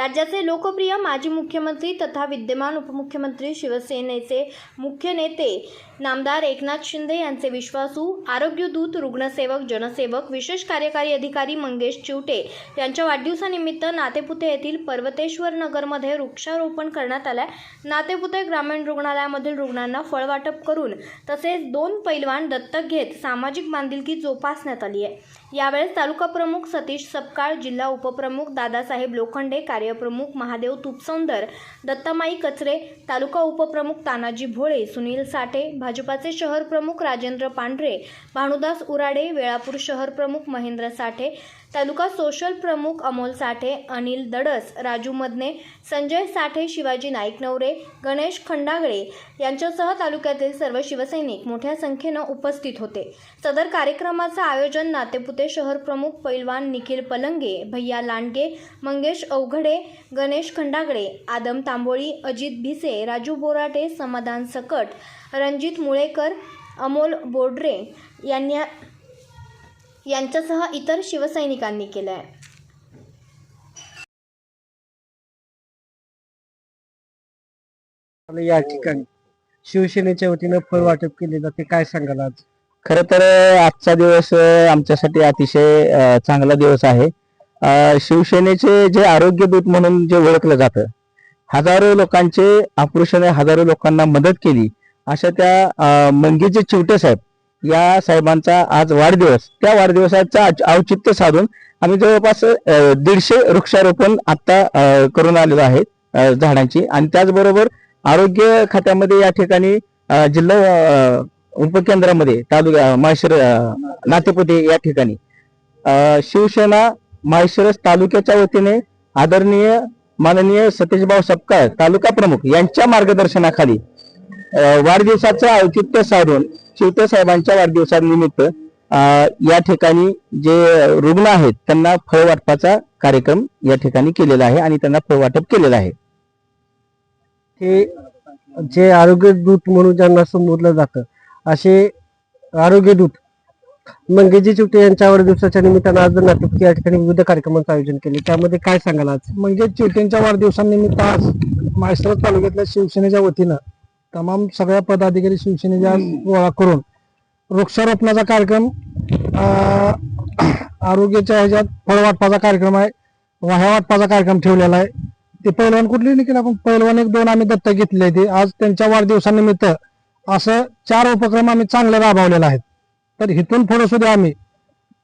राज्याचे लोकप्रिय माजी मुख्यमंत्री तथा विद्यमान उपमुख्यमंत्री शिवसेनेचे मुख्य नेते नामदार एकनाथ शिंदे यांचे विश्वासू आरोग्यदूत रुग्णसेवक जनसेवक विशेष कार्यकारी अधिकारी मंगेश चिवटे यांच्या वाढदिवसानिमित्त नातेपुते येथील पर्वतेश्वर नगरमध्ये वृक्षारोपण करण्यात आलं नातेपुते ग्रामीण रुग्णालयामधील रुग्णांना फळवाटप करून तसेच दोन पैलवान दत्तक घेत सामाजिक बांधिलकी जोपासण्यात आली आहे यावेळेस तालुका प्रमुख सतीश सपकाळ जिल्हा उपप्रमुख दादासाहेब लोखंडे कार्य कार्यप्रमुख महादेव तुपसौंदर दत्तामाई कचरे तालुका उपप्रमुख तानाजी भोळे सुनील साठे भाजपाचे शहर प्रमुख राजेंद्र पांढरे भानुदास उराडे वेळापूर शहर प्रमुख महेंद्र साठे तालुका सोशल प्रमुख अमोल साठे अनिल दडस राजू मदने संजय साठे शिवाजी नाईक नवरे गणेश खंडागळे यांच्यासह तालुक्यातील सर्व शिवसैनिक मोठ्या संख्येनं उपस्थित होते. सदर कार्यक्रमाचं आयोजन नातेपुते शहर प्रमुख पैलवान निखिल पलंगे भैया लांडगे मंगेश अवघडे गणेश खंडागळे आदम तांबोळी अजित भिसे राजू बोराटे समाधान सकट रणजित मुळेकर अमोल बोडरे यांनी यांच्यासह इतर शिवसैनिकांनी केलं आहे या ठिकाणी शिवसेनेच्या वतीनं फळ वाटप केले जाते. काय सांगाल आज? खर तर आजचा दिवस अ, आमच्यासाठी अतिशय अ, चांगला दिवस आहे. अ, शिवसेनेचे जे आरोग्य दूत म्हणून जे ओळखलं जातं हजारो लोकांचे ऑपरेशन हजारो लोकांना मदत केली अशा त्या अ, मंगेशजी चिवटे साहेब या साहेबांचा आज वाढदिवस. त्या वाढदिवसाचा औचित्य साधून आम्ही जवळपास दीडशे वृक्षारोपण आता करून आलेलो आहे झाडांची. आणि त्याचबरोबर आरोग्य खात्यामध्ये या ठिकाणी जिल्हा उपकेंद्रामध्ये तालुका माहेश्वर अ, नातेपुते या ठिकाणी शिवसेना माहेश्वरस तालुक्याच्या वतीने आदरणीय माननीय सतीशभाऊ सपकाळ तालुका प्रमुख यांच्या मार्गदर्शनाखाली वाढदिवसाचं औचित्य साधून चिवते साहेबांच्या वाढदिवसानिमित्त अ, या ठिकाणी जे रुग्ण आहेत त्यांना फळ वाटपाचा कार्यक्रम या ठिकाणी केलेला आहे आणि त्यांना फळ वाटप केलेलं आहे. हे जे आरोग्य दूत म्हणून ज्यांना संबोधलं जातं असे आरोग्य दूत मंगेजी चिवटे यांच्या वाढदिवसाच्या निमित्तानं आज नाटक या ठिकाणी विविध कार्यक्रमांचं आयोजन केले. त्यामध्ये काय सांगाल आज? मंगेश चिवटेंच्या वाढदिवसानिमित्त आज माहेश्वर तालुक्यातल्या शिवसेनेच्या वतीनं तमाम सगळ्या पदाधिकारी शिवसेनेच्या गोळा करून वृक्षारोपणाचा कार्यक्रम आरोग्याच्या ह्याच्यात फळ वाटपाचा कार्यक्रम आहे वाह्या वाटपाचा कार्यक्रम ठेवलेला आहे. ते पैलवान कुठले नाही केलं आपण पैलवान एक दोन आम्ही दत्तक घेतले ते आज त्यांच्या वाढदिवसानिमित्त असं चार उपक्रम आम्ही चांगले राबवलेला आहेत. तर इथून पुढे सुद्धा आम्ही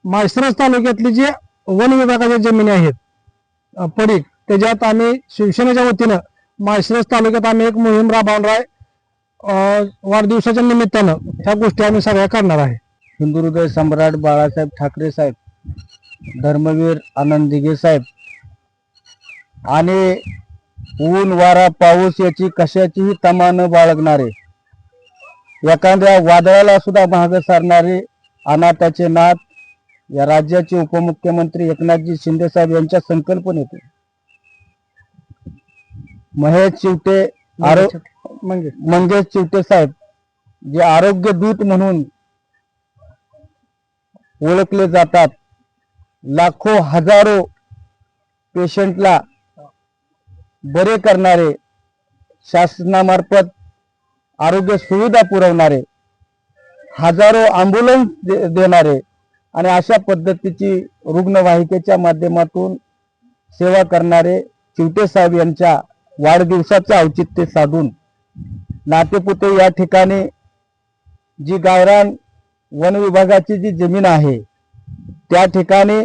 माळशिरस तालुक्यातली जी वन विभागाच्या जमिनी आहेत पडीक त्याच्यात आम्ही शिवसेनेच्या वतीनं माळशिरस तालुक्यात आम्ही एक मोहीम राबवणार आहे. वाढदिवसाच्या निमित्तानं ह्या गोष्टी आम्ही सगळ्या करणार आहे. हिंदू हृदय सम्राट बाळासाहेब ठाकरे साहेब धर्मवीर आनंद दिघे साहेब आणि ऊन वारा पाऊस याची कशाचीही तमा न बाळगणारे एखाद्या वादळाला सुद्धा महाग सारणारे अनाथाचे नाथ या राज्याचे उपमुख्यमंत्री एकनाथजी शिंदे साहेब यांच्या संकल्पनेतून. महेश चिवटे म्हणजे मंगेश चिवटे साहेब जे आरोग्य दूत म्हणून ओळखले जातात लाखो हजारो पेशंटला बरे करणारे शासनामार्फत आरोग्य सुविधा पुरवणारे हजारो अँब्युलन्स दे- देणारे आणि अशा पद्धतीची रुग्णवाहिकेच्या माध्यमातून सेवा करणारे चिवटे साहेब यांच्या वाढदिवसाचं औचित्य साधून नातेपुते या ठिकाणी जी गावरान वन विभागाची जी जमीन आहे त्या ठिकाणी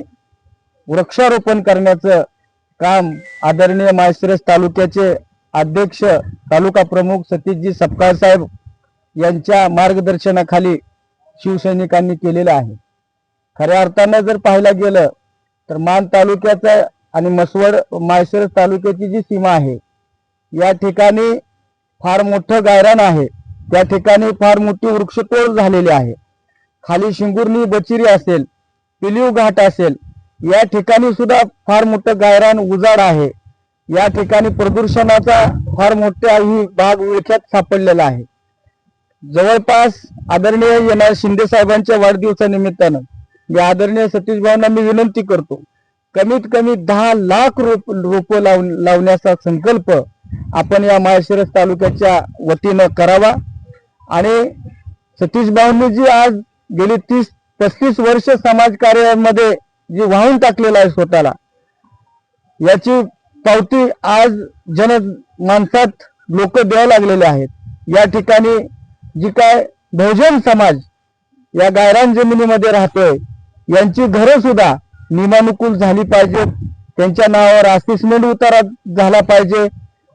वृक्षारोपण करण्याचं काम आदरणीय माळशिरस तालुक्याचे अध्यक्ष तालुका प्रमुख सतीशजी सपकाळ साहेब यांच्या मार्गदर्शनाखाली शिवसैनिकांनी केलेलं आहे. खऱ्या अर्थानं जर पाहायला गेलं तर मान तालुक्याचा आणि मसवड माळशिरस तालुक्याची जी सीमा आहे या ठिकाणी फार मोठं गायरान आहे. त्या ठिकाणी फार मोठी वृक्षतोड झालेली आहे. खाली शिंगुर्णी बचिरी असेल पिलीव घाट असेल या ठिकाणी सुद्धा फार मोठं गायरान उजाड आहे. या ठिकाणी प्रदूषणाचा फार मोठाही भाग विळख्यात सापडलेला आहे. जवळपास आदरणीय येणार शिंदे साहेबांच्या वाढदिवसानिमित्तानं या आदरणीय सतीश भाऊंना मी विनंती करतो कमीत कमी दहा लाख रोप रोप लावून लावण्याचा संकल्प आपण या माळशिरस तालुक्याच्या वतीनं करावा. आणि सतीश भाऊंनी जी आज गेली तीस पस्तीस वर्ष समाजकार्यामध्ये जी वाहून टाकलेलं आहे स्वतःला याची पावती आज जन माणसात लोक द्यायला लागलेले आहेत. या ठिकाणी जी काय बहुजन समाज या गायरान जमिनीमध्ये राहतोय यांची घरं सुद्धा नियमानुकूल झाली पाहिजेत. त्यांच्या नावावर असिस्मेंट उतारा झाला पाहिजे.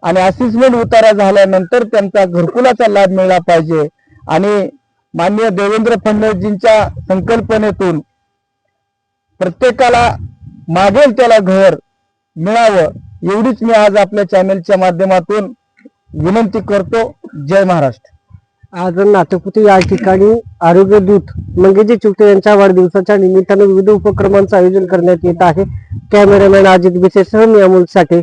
आणि असिस्मेंट उतारा झाल्यानंतर त्यांचा घरकुलाचा लाभ मिळाला पाहिजे. आणि माननीय देवेंद्र फडणवीसजींच्या संकल्पनेतून प्रत्येकाला मागेल त्याला घर मिळावं एवढीच मी आज आपल्या चॅनलच्या माध्यमातून विनंती करतो. जय महाराष्ट्र. आज नाटकपुती या ठिकाणी आरोग्य दूत मंगेजी चुकटे यांच्या वाढदिवसाच्या निमित्तानं विविध उपक्रमांचं आयोजन करण्यात येत आहे. कॅमेरामॅन अजित बिसेसह मी अमोल साठे